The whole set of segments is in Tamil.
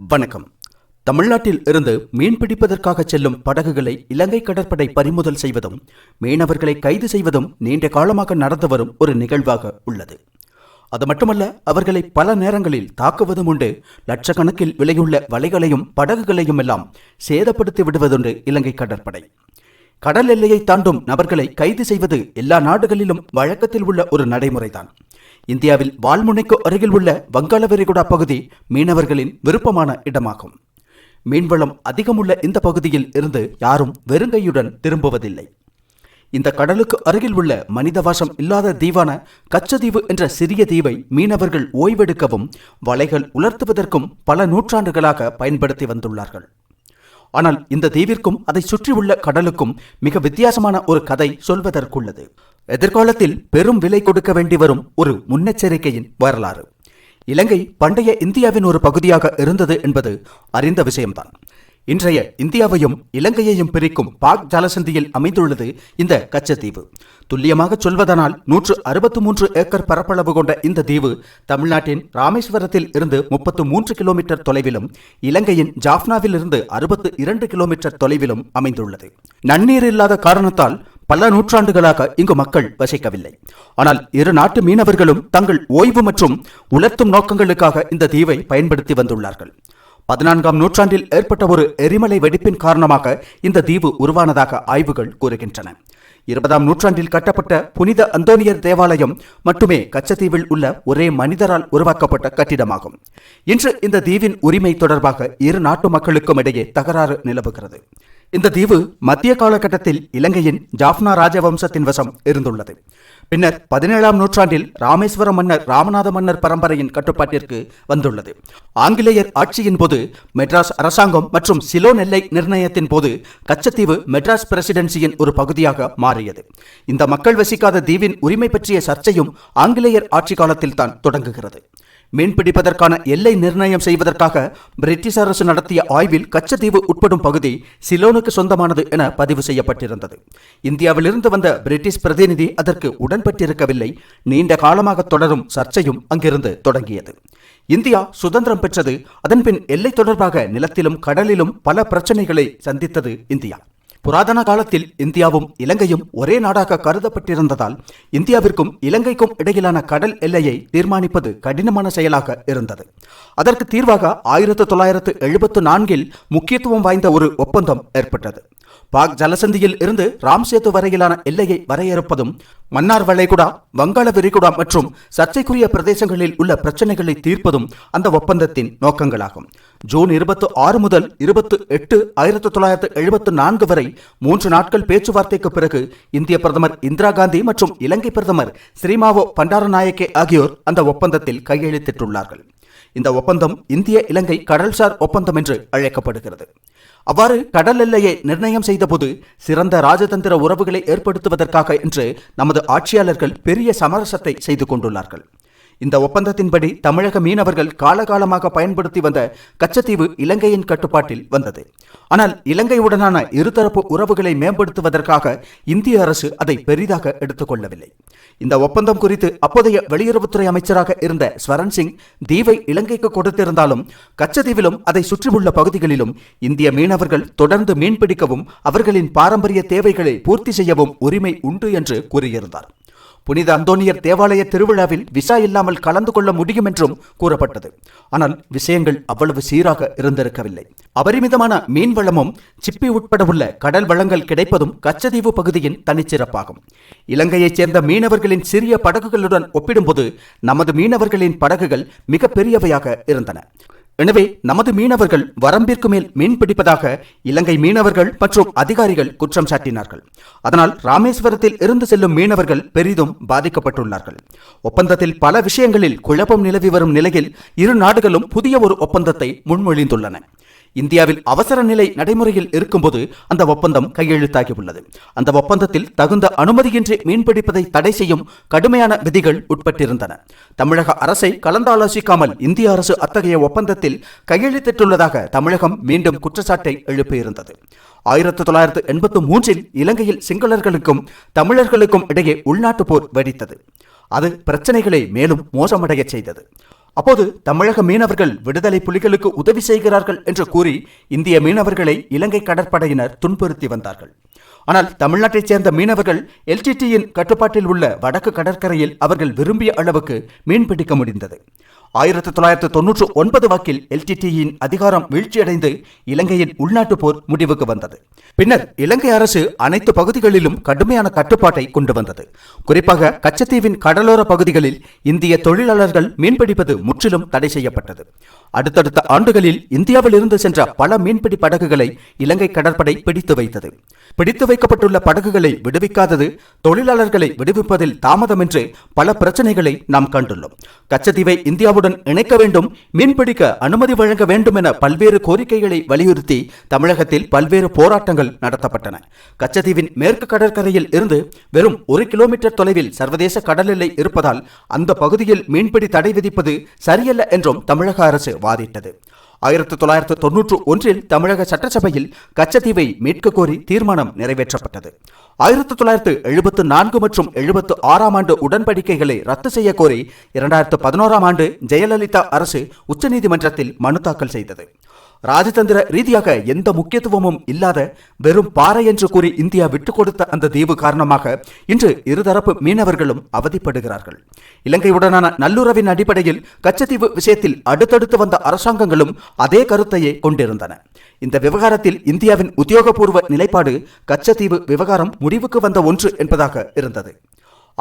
வணக்கம். தமிழ்நாட்டில் இருந்து மீன் பிடிப்பதற்காக செல்லும் படகுகளை இலங்கை கடற்படை பறிமுதல் செய்வதும் மீனவர்களை கைது செய்வதும் நீண்ட காலமாக நடந்து வரும் ஒரு நிகழ்வாக உள்ளது. அது மட்டுமல்ல அவர்களை பல நேரங்களில் தாக்குவதும் உண்டு. லட்சக்கணக்கில் விலையுள்ள வலைகளையும் படகுகளையும் எல்லாம் சேதப்படுத்தி விடுவதுண்டு இலங்கை கடற்படை. கடல் எல்லையை தாண்டும் நபர்களை கைது செய்வது எல்லா நாடுகளிலும் வழக்கத்தில் உள்ள ஒரு நடைமுறைதான். இந்தியாவில் வால்முனைக்கு அருகில் உள்ள வங்காள விரிகுடா பகுதி மீனவர்களின் விருப்பமான இடமாகும். மீன்வளம் அதிகமுள்ள இந்த பகுதியில் இருந்து யாரும் வெறுங்கையுடன் திரும்புவதில்லை. இந்த கடலுக்கு அருகில் உள்ள மனிதவாசம் இல்லாத தீவான கச்சதீவு என்ற சிறிய தீவை மீனவர்கள் ஓய்வெடுக்கவும் வலைகள் உலர்த்துவதற்கும் பல நூற்றாண்டுகளாக பயன்படுத்தி வந்துள்ளார்கள். ஆனால் இந்த தீவிற்கும் அதை சுற்றியுள்ள கடலுக்கும் மிக வித்தியாசமான ஒரு கதை சொல்வதற்குள்ளது. எதிர்காலத்தில் பெரும் விலை கொடுக்க வேண்டி வரும் ஒரு முன்னெச்சரிக்கையின் வரலாறு. இலங்கை பண்டைய இந்தியாவின் ஒரு பகுதியாக இருந்தது என்பது அறிந்த விஷயம்தான். இன்றைய இந்தியாவையும் இலங்கையையும் பிரிக்கும் பாக் ஜலசந்தியில் அமைந்துள்ளது இந்த கச்சத்தீவு. துல்லியமாக சொல்வதனால் நூற்று அறுபத்து மூன்று ஏக்கர் பரப்பளவு கொண்ட இந்த தீவு தமிழ்நாட்டின் ராமேஸ்வரத்தில் இருந்து முப்பத்து மூன்று கிலோமீட்டர் தொலைவிலும் இலங்கையின் ஜாஃப்னாவில் இருந்து அறுபத்து இரண்டு கிலோமீட்டர் தொலைவிலும் அமைந்துள்ளது. நன்னீர் இல்லாத காரணத்தால் பல நூற்றாண்டுகளாக இங்கு மக்கள் வசிக்கவில்லை. ஆனால் இரு நாட்டு மீனவர்களும் தங்கள் ஓய்வு மற்றும் உலர்த்தும் நோக்கங்களுக்காக இந்த தீவை பயன்படுத்தி வந்துள்ளார்கள். பதினான்காம் நூற்றாண்டில் ஏற்பட்ட ஒரு எரிமலை வெடிப்பின் காரணமாக இந்த தீவு உருவானதாக ஆய்வுகள் கூறுகின்றன. இருபதாம் நூற்றாண்டில் கட்டப்பட்ட புனித அந்தோனியர் தேவாலயம் மட்டுமே கச்சத்தீவில் உள்ள ஒரே மனிதரால் உருவாக்கப்பட்ட கட்டிடமாகும். இன்று இந்த தீவின் உரிமை தொடர்பாக இரு நாட்டு மக்களுக்கும் இடையே தகராறு நிலவுகிறது. இந்த தீவு மத்திய காலகட்டத்தில் இலங்கையின் ஜாஃப்னா ராஜவம்சத்தின் வசம் இருந்துள்ளது. பின்னர் பதினேழாம் நூற்றாண்டில் ராமேஸ்வர மன்னர் ராமநாத மன்னர் பரம்பரையின் கட்டுப்பாட்டிற்கு வந்துள்ளது. ஆங்கிலேயர் ஆட்சியின் போது மெட்ராஸ் அரசாங்கம் மற்றும் சிலோன் எல்லை நிர்ணயத்தின் போது கச்சத்தீவு மெட்ராஸ் பிரசிடென்சியின் ஒரு பகுதியாக மாறியது. இந்த மக்கள் வசிக்காத தீவின் உரிமை பற்றிய சர்ச்சையும் ஆங்கிலேயர் ஆட்சி காலத்தில் தான் தொடங்குகிறது. மீன் பிடிப்பதற்கான எல்லை நிர்ணயம் செய்வதற்காக பிரிட்டிஷ் அரசு நடத்திய ஆய்வில் கச்சத்தீவு உட்படும் பகுதி சிலோனுக்கு சொந்தமானது என பதிவு செய்யப்பட்டிருந்தது. இந்தியாவிலிருந்து வந்த பிரிட்டிஷ் பிரதிநிதி அதற்கு உடன்பட்டிருக்கவில்லை. நீண்ட காலமாக தொடரும் சர்ச்சையும் அங்கிருந்து தொடங்கியது. இந்தியா சுதந்திரம் பெற்றது. அதன்பின் எல்லை தொடர்பாக நிலத்திலும் கடலிலும் பல பிரச்சனைகளை சந்தித்தது இந்தியா. புராதன காலத்தில் இந்தியாவும் இலங்கையும் ஒரே நாடாக கருதப்பட்டிருந்ததால் இந்தியாவிற்கும் இலங்கைக்கும் இடையிலான கடல் எல்லையை தீர்மானிப்பது கடினமான செயலாக இருந்தது. அதற்கு தீர்வாக ஆயிரத்து தொள்ளாயிரத்து எழுபத்து நான்கில் முக்கியத்துவம் வாய்ந்த ஒரு ஒப்பந்தம் ஏற்பட்டது. பாக் ஜலசந்தியில் இருந்து ராம்சேத்து வரையிலான எல்லையை வரையறுப்பதும் மன்னார் வளைகுடா வங்காள விரிகுடா மற்றும் சர்ச்சைக்குரிய பிரதேசங்களில் உள்ள பிரச்சனைகளை தீர்ப்பதும் அந்த ஒப்பந்தத்தின் நோக்கங்களாகும். ஜூன் இருபத்தி ஆறு முதல் இருபத்தி எட்டு ஆயிரத்தி தொள்ளாயிரத்து எழுபத்து நான்கு வரை மூன்று நாட்கள் பேச்சுவார்த்தைக்கு பிறகு இந்திய பிரதமர் இந்திரா காந்தி மற்றும் இலங்கை பிரதமர் ஸ்ரீமாவோ பண்டாரநாயக்கே ஆகியோர் அந்த ஒப்பந்தத்தில் கையெழுத்திட்டுள்ளார்கள். இந்த ஒப்பந்தம் இந்திய இலங்கை கடல்சார் ஒப்பந்தம் என்று அழைக்கப்படுகிறது. அவ்வாறு கடல் எல்லையை நிர்ணயம் செய்தபோது சிறந்த ராஜதந்திர உறவுகளை ஏற்படுத்துவதற்காக என்று நமது ஆட்சியாளர்கள் பெரிய சமரசத்தை செய்து கொண்டுள்ளார்கள். இந்த ஒப்பந்தத்தின்படி தமிழக மீனவர்கள் காலகாலமாக பயன்படுத்தி வந்த கச்சத்தீவு இலங்கையின் கட்டுப்பாட்டில் வந்தது. ஆனால் இலங்கையுடனான இருதரப்பு உறவுகளை மேம்படுத்துவதற்காக இந்திய அரசு அதை பெரிதாக எடுத்துக்கொள்ளவில்லை. இந்த ஒப்பந்தம் குறித்து அப்போதைய வெளியுறவுத்துறை அமைச்சராக இருந்த ஸ்வரன் சிங் தீவை இலங்கைக்கு கொடுத்திருந்தாலும் கச்சத்தீவிலும் அதை சுற்றியுள்ள பகுதிகளிலும் இந்திய மீனவர்கள் தொடர்ந்து மீன்பிடிக்கவும் அவர்களின் பாரம்பரிய தேவைகளை பூர்த்தி செய்யவும் உரிமை உண்டு என்று கூறியிருந்தார். புனித அந்தோனியர் தேவாலய திருவிழாவில் விசா இல்லாமல் கலந்து கொள்ள முடியும் என்றும் கூறப்பட்டது. ஆனால் விஷயங்கள் அவ்வளவு சீராக இருந்திருக்கவில்லை. அபரிமிதமான மீன் வளமும் சிப்பி உட்பட உள்ள கடல் வளங்கள் கிடைப்பதும் கச்சதீவு பகுதியின் தனிச்சிறப்பாகும். இலங்கையைச் சேர்ந்த மீனவர்களின் சிறிய படகுகளுடன் ஒப்பிடும்போது நமது மீனவர்களின் படகுகள் மிக பெரியவையாக இருந்தன. எனவே நமது மீனவர்கள் வரம்பிற்கு மேல் மீன் பிடிப்பதாக இலங்கை மீனவர்கள் மற்றும் அதிகாரிகள் குற்றம் சாட்டினார்கள். அதனால் ராமேஸ்வரத்தில் இருந்து செல்லும் மீனவர்கள் பெரிதும் பாதிக்கப்பட்டுள்ளார்கள். ஒப்பந்தத்தில் பல விஷயங்களில் குழப்பம் நிலவி வரும் நிலையில் இரு நாடுகளும் புதிய ஒரு ஒப்பந்தத்தை முன்மொழிந்துள்ளன. இந்தியாவில் அவசர நிலை நடைமுறையில் இருக்கும்போது அந்த ஒப்பந்தம் கையெழுத்தாகியுள்ளது. அந்த ஒப்பந்தத்தில் தகுந்த அனுமதியின்றி மீன்பிடிப்பதை தடை செய்யும் கடுமையான விதிகள் உட்பட்டிருந்தன. தமிழக அரசை கலந்தாலோசிக்காமல் இந்திய அரசு அத்தகைய ஒப்பந்தத்தில் கையெழுத்திட்டுள்ளதாக தமிழகம் மீண்டும் குற்றச்சாட்டை எழுப்பியிருந்தது. ஆயிரத்தி தொள்ளாயிரத்து எண்பத்து மூன்றில் இலங்கையில் சிங்களர்களுக்கும் தமிழர்களுக்கும் இடையே உள்நாட்டு போர் வெடித்தது. அது பிரச்சனைகளை மேலும் மோசமடையச் செய்தது. அப்போது தமிழக மீனவர்கள் விடுதலை புலிகளுக்கு உதவி செய்கிறார்கள் என்று கூறி இந்திய மீனவர்களை இலங்கை கடற்படையினர் துன்புறுத்தி வந்தார்கள். ஆனால் தமிழ்நாட்டைச் சேர்ந்த மீனவர்கள் எல்டிடியின் கட்டுப்பாட்டில் உள்ள வடக்கு கடற்கரையில் அவர்கள் விரும்பிய அளவுக்கு மீன் பிடிக்க முடிந்தது. ஆயிரத்தி தொள்ளாயிரத்தி தொன்னூற்று ஒன்பது வாக்கில் எல்டிடியின் அதிகாரம் வீழ்ச்சியடைந்து இலங்கையின் உள்நாட்டு போர் முடிவுக்கு வந்தது. பின்னர் இலங்கை அரசு அனைத்து பகுதிகளிலும் கடுமையான கட்டுப்பாட்டை கொண்டு வந்தது. குறிப்பாக கச்சத்தீவின் கடலோர பகுதிகளில் இந்திய தொழிலாளர்கள் மீன்பிடிப்பது முற்றிலும் தடை செய்யப்பட்டது. அடுத்தடுத்த ஆண்டுகளில் இந்தியாவில் இருந்து சென்ற பல மீன்பிடி படகுகளை இலங்கை கடற்படை பிடித்து வைத்தது. பிடித்து வைக்கப்பட்டுள்ள படகுகளை விடுவிக்காதது தொழிலாளர்களை விடுவிப்பதில் தாமதம் என்று பல பிரச்சனைகளை நாம் கண்டுள்ளோம். கச்சத்தீவை இந்தியாவுடன் இணைக்க வேண்டும் மீன்பிடிக்க அனுமதி வழங்க வேண்டும் என பல்வேறு கோரிக்கைகளை வலியுறுத்தி தமிழகத்தில் பல்வேறு போராட்டங்கள் நடத்தப்பட்டன. கச்சத்தீவின் மேற்கு கடற்கரையில் இருந்து வெறும் ஒரு கிலோமீட்டர் தொலைவில் சர்வதேச கடல் எல்லை இருப்பதால் அந்த பகுதியில் மீன்பிடி தடை விதிப்பது சரியல்ல என்றும் தமிழக அரசு வாதிட்டது. ஆயிரத்தி தொள்ளாயிரத்து தொன்னூற்று ஒன்றில் தமிழக சட்டசபையில் கச்சத்தீவை மீட்க கோரி தீர்மானம் நிறைவேற்றப்பட்டது. ஆயிரத்தி தொள்ளாயிரத்து எழுபத்து நான்கு மற்றும் எழுபத்து ஆறாம் ஆண்டு உடன்படிக்கைகளை ரத்து செய்ய கோரி இரண்டாயிரத்து பதினோராம் ஆண்டு ஜெயலலிதா அரசு உச்சநீதிமன்றத்தில் மனு தாக்கல் செய்தது. ராஜதந்திர ரீதியாக எந்த முக்கியத்துவமும் இல்லாத வெறும் பாறை என்று கூறி இந்தியா விட்டுக் கொடுத்த அந்த தீவு காரணமாக இன்று இருதரப்பு மீனவர்களும் அவதிப்படுகிறார்கள். இலங்கையுடனான நல்லுறவின் அடிப்படையில் கச்சத்தீவு விஷயத்தில் அடுத்தடுத்து வந்த அரசாங்கங்களும் அதே கருத்தையே கொண்டிருந்தன. இந்த விவகாரத்தில் இந்தியாவின் உத்தியோகபூர்வ நிலைப்பாடு கச்சத்தீவு விவகாரம் முடிவுக்கு வந்த ஒன்று என்பதாக இருந்தது.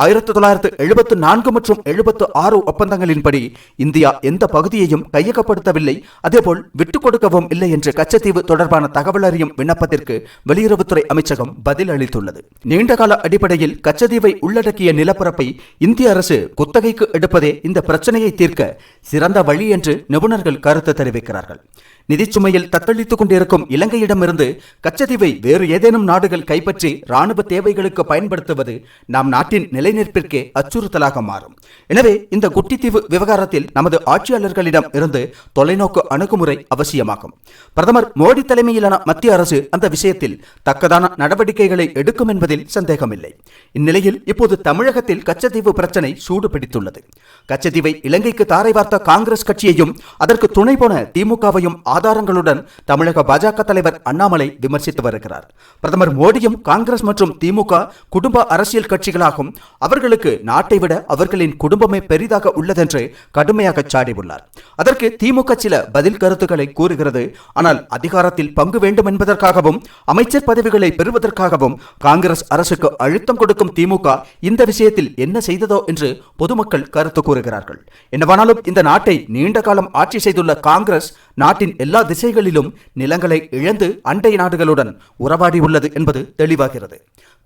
ஆயிரத்தி தொள்ளாயிரத்து எழுபத்து நான்கு மற்றும் எழுபத்து ஆறு ஒப்பந்தங்களின்படி இந்தியா எந்த பகுதியையும் கையகப்படுத்தவில்லை. அதேபோல் விட்டுக் கொடுக்கவும் இல்லை என்று கச்சத்தீவு தொடர்பான தகவல் அறியும் விண்ணப்பத்திற்கு வெளியுறவுத்துறை அமைச்சகம் பதில் அளித்துள்ளது. நீண்டகால அடிப்படையில் கச்சத்தீவை உள்ளடக்கிய நிலப்பரப்பை இந்திய அரசு குத்தகைக்கு எடுப்பதே இந்த பிரச்சனையை தீர்க்க சிறந்த வழி என்று நிபுணர்கள் கருத்து தெரிவிக்கிறார்கள். நிதிச்சுமையில் தத்தளித்துக் கொண்டிருக்கும் இலங்கையிடமிருந்து கச்சத்தீவை வேறு ஏதேனும் நாடுகள் கைப்பற்றி ராணுவ தேவைகளுக்கு பயன்படுத்துவது நம் நாட்டின் நிலைநிற்பிற்கே அச்சுறுத்தலாக மாறும். எனவே இந்த குட்டித்தீவு விவகாரத்தில் நமது ஆட்சியாளர்களிடம் இருந்து தொலைநோக்கு அணுகுமுறை அவசியமாகும். பிரதமர் மோடி தலைமையிலான மத்திய அரசு அந்த விஷயத்தில் தக்கதான நடவடிக்கைகளை எடுக்கும் என்பதில் சந்தேகமில்லை. இந்நிலையில் இப்போது தமிழகத்தில் கச்சத்தீவு பிரச்சனை சூடு பிடித்துள்ளது கச்சத்தீவை இலங்கைக்கு தாரை வார்த்த காங்கிரஸ் கட்சியையும் அதற்கு துணை போன திமுகவையும் ஆதாரங்களுடன் தமிழக பாஜக தலைவர் அண்ணாமலை விமர்சித்து வருகிறார். பிரதமர் மோடியும் காங்கிரஸ் மற்றும் திமுக குடும்ப அரசியல் கட்சிகளாகும் அவர்களுக்கு நாட்டை விட அவர்களின் குடும்பமே பெரிதாக உள்ளதென்று கடுமையாக சாடியுள்ளார். அதற்கு திமுக சில பதில் கருத்துக்களை கூறுகிறது. ஆனால் அதிகாரத்தில் பங்கு வேண்டும் என்பதற்காகவும் அமைச்சர் பதவிகளை பெறுவதற்காகவும் காங்கிரஸ் அரசுக்கு அழுத்தம் கொடுக்கும் திமுக இந்த விஷயத்தில் என்ன செய்ததோ என்று பொதுமக்கள் கருத்து கூறுகிறார்கள். என்னவானாலும் இந்த நாட்டை நீண்ட காலம் ஆட்சி செய்துள்ள காங்கிரஸ் நாட்டின் எல்லா திசைகளிலும் நிலங்களை இழந்து அண்டை நாடுகளுடன் உறவாடி உள்ளது என்பது தெளிவாகிறது.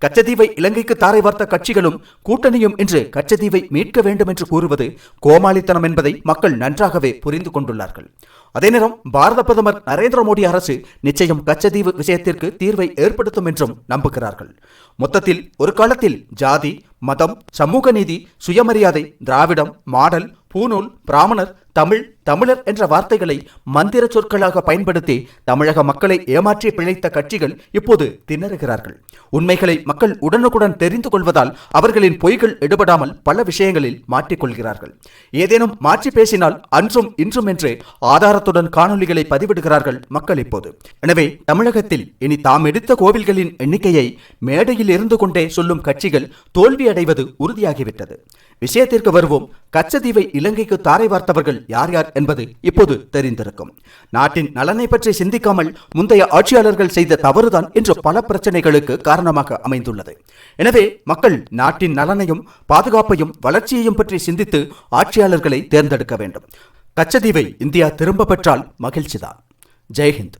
கச்சதீவை இலங்கைக்கு தாரை வார்த்த கட்சிகளும் கூட்டணியும் இன்று கச்சத்தீவை மீட்க வேண்டும் என்று கூறுவது கோமாளித்தனம் என்பதை மக்கள் நன்றாகவே புரிந்து கொண்டுள்ளார்கள். அதே நேரம் பாரத பிரதமர் நரேந்திர மோடி அரசு நிச்சயம் கச்சத்தீவு விஷயத்திற்கு தீர்வை ஏற்படுத்தும் என்றும் நம்புகிறார்கள். மொத்தத்தில் ஒரு காலத்தில் ஜாதி மதம் சமூக நீதி சுயமரியாதை திராவிடம் மாடல் பூநூல் பிராமணர் தமிழ் தமிழர் என்ற வார்த்தைகளை மந்திர சொற்களாக பயன்படுத்தி தமிழக மக்களை ஏமாற்றி பிழைத்த கட்சிகள் இப்போது திணறுகிறார்கள். உண்மைகளை மக்கள் உடனுக்குடன் தெரிந்து கொள்வதால் அவர்களின் பொய்கள் எடுபடாமல் பல விஷயங்களில் மாற்றிக்கொள்கிறார்கள் ஏதேனும் மாற்றி பேசினால் அன்றும் இன்றும் என்று ஆதாரத்துடன் காணொலிகளை பதிவிடுகிறார்கள் மக்கள் இப்போது. எனவே தமிழகத்தில் இனி தாம் எடுத்த கோவில்களின் எண்ணிக்கையை மேடையில் இருந்து கொண்டே சொல்லும் கட்சிகள் தோல்வியடைவது உறுதியாகிவிட்டது. விஷயத்திற்கு வருவோம். கச்சதீவை இலங்கைக்கு தாரை வார்த்தவர்கள் யார் யார் என்பது இப்போது தெரிந்திருக்கும். நாட்டின் நலனை பற்றி சிந்திக்காமல் முந்தைய ஆட்சியாளர்கள் செய்த தவறுதான் இன்று பல பிரச்சனைகளுக்கு காரணமாக அமைந்துள்ளது. எனவே மக்கள் நாட்டின் நலனையும் பாதுகாப்பையும் வளர்ச்சியையும் பற்றி சிந்தித்து ஆட்சியாளர்களை தேர்ந்தெடுக்க வேண்டும். கச்சதீவை இந்தியா திரும்ப பெற்றால் மகிழ்ச்சிதான். ஜெய்ஹிந்த்.